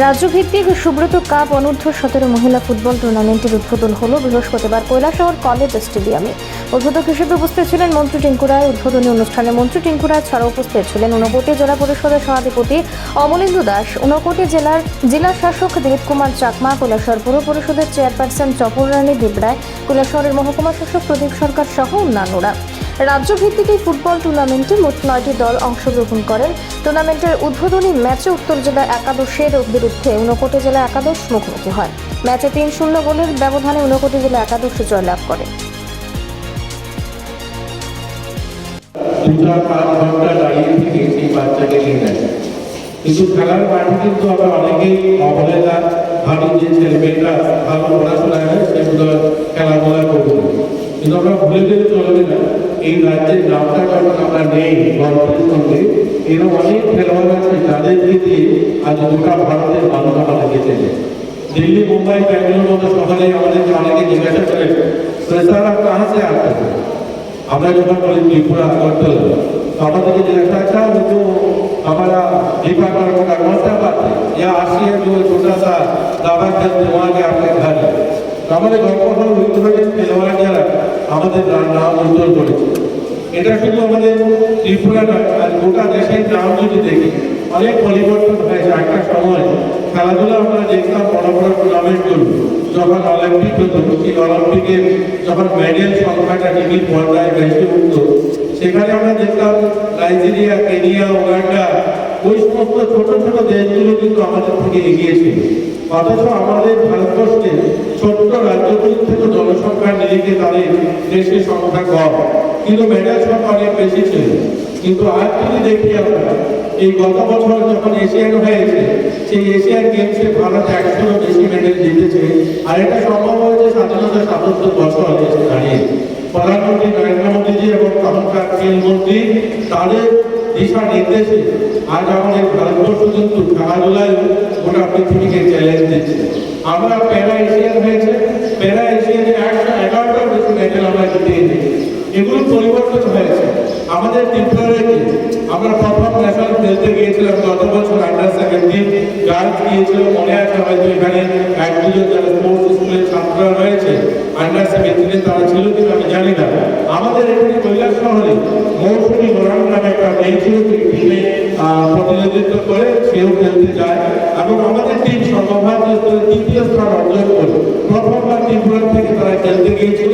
রাজ্যভিত্তিক Subrata cup অনূর্ধ্ব সতেরো মহিলা ফুটবল টুর্নামেন্টের উদ্বোধন হল বৃহস্পতিবার কৈলাসহর কলেজ স্টেডিয়ামে। উদ্বোধক হিসেবে উপস্থিত ছিলেন মন্ত্রী টিঙ্কু রায়। উদ্বোধনী অনুষ্ঠানে মন্ত্রী টিঙ্কু রায় ছাড়াও উপস্থিত ছিলেন ঊনকোটি জেলা পরিষদের সভাধিপতি অমলেন্দু দাস। ঊনকোটি জেলার জেলা শাসক দিলীপ কুমার চাকমা, কৈলাসহর পুর পরিষদের চেয়ারপারসন চপর রানী দেবরায় কৈলাসহরের মহকুমা শাসক প্রদীপ সরকার সহ অন্যান্যরা। রাজ্যভিত্তিক এই ফুটবল টুর্নামেন্টে মোট নয়টি দল অংশগ্রহণ করেন। টুর্নামেন্টের উদ্বোধনী ম্যাচে উত্তর জেলা একাদশের বিরুদ্ধে ঊনকোটি জেলা একাদশ মুখোমুখি হয়। ম্যাচে তিন শূন্য গোলের ব্যবধানে ঊনকোটি জেলা একাদশ জয়লাভ করে। কিন্তু খেলার মাঠে কিন্তু আমরা অনেকেই অবহেলা ভাবি যে ছেলেমেয়েরা ভালো পড়াশোনা হয় সেগুলো খেলাধুলা করবে কিন্তু আমরা ভুলে গেলে চলবে না এই রাজ্যের নামটা যখন আমরা নেই গল্পের সঙ্গে এরকম অনেক খেলোয়াড় আছে যাদেরকে দিয়ে আজ গোটা ভারতের মানুষ আমাদেরকে চেনে দিল্লি মুম্বাই ব্যাঙ্গালোর মতো শহরে আমাদেরকে অনেকে জিজ্ঞাসা করে "তো স্যার आप कहाँ से आते हो আমরা যখন বলি ত্রিপুরা আগরতলা তো আমাদেরকে जिज्ञासा अच्छा वो जो हमारा डिपार्टमेंट का कौन सा बात है या आशिया जो छोटा सा दावा करते वहाँ के आपके घर है তো আমাদের গল্প হল ওই ধরনের খেলোয়াড় যারা আমাদের নাম উজ্জ্বল করেছে। এটা শুধু আমাদের ত্রিপুরা নয়, আর গোটা দেশের নাম যদি দেখি, অনেক পরিবর্তন হয়েছে। একটা সময় খেলাধুলা আমরা দেখতাম বড় বড় টুর্নামেন্ট করব যখন অলিম্পিক হতো, সেই অলিম্পিকে যখন মেডেল সংখ্যাটা টিভির পর্দায় বেশি উঠত, সেখানে আমরা দেখতাম নাইজেরিয়া, কেনিয়া ওগান্ডা ওই সমস্ত ছোট ছোট দেশগুলো কিন্তু আমাদের থেকে এগিয়ে ছিল। অথচ আমাদের ভারতবর্ষে থেকে জনসংখ্যার নিরিখে তাদের দেশের সংখ্যা কম। কিন্তু মেডেল সংখ্যা অনেক বেশি ছিল। কিন্তু আজ যদি দেখি আমরা, এই গত বছর যখন এশিয়ান হয়েছে, সেই এশিয়ান গেমসে ভারত একশোরও বেশি মেডেল জিতেছে। আর এটা সম্ভব হয়েছে স্বাধীনতা সাতাত্তর বছর এসে দাঁড়িয়ে। প্রধানমন্ত্রী নরেন্দ্র মোদীজি এবং তখনকার খেলমন্ত্রী তাদের দিশা নির্দেশে আজ আমাদের ভারতবর্ষ কিন্তু খেলাধুলায় গোটা পৃথিবীকে চ্যালেঞ্জ দিচ্ছে আমরা প্যারা এশিয়ান হয়েছে প্যারা এশিয়ানে একশো মেডেল আমরা জিতিয়েছি এগুলো পরিবর্তন হয়েছে আমাদের ত্রিপুরাকে আমরা প্রথম ন্যাশনাল খেলতে গিয়েছিলাম গত বছর আন্ডার সেভেন্টিন গার্লস গিয়েছিল মনে আছে হয়তো এখানে এক দুজন যারা স্পোর্টস স্কুলের ছাত্ররা রয়েছে আন্ডার সেভেন্টিনে তারা ছিল কিন্তু আমি জানি না আমাদের এখানে কৈলাস শহরে মৌসুমী মোরান নামে একটা মেয়ে ছিল টিমে প্রতিনিধিত্ব করে সেও খেলতে যায় এবং আমাদের টিম সর্বভারতীয় স্তরে তৃতীয় স্থান অর্জন করে প্রথমবার ত্রিপুরা থেকে তারা খেলতে গিয়েছিল।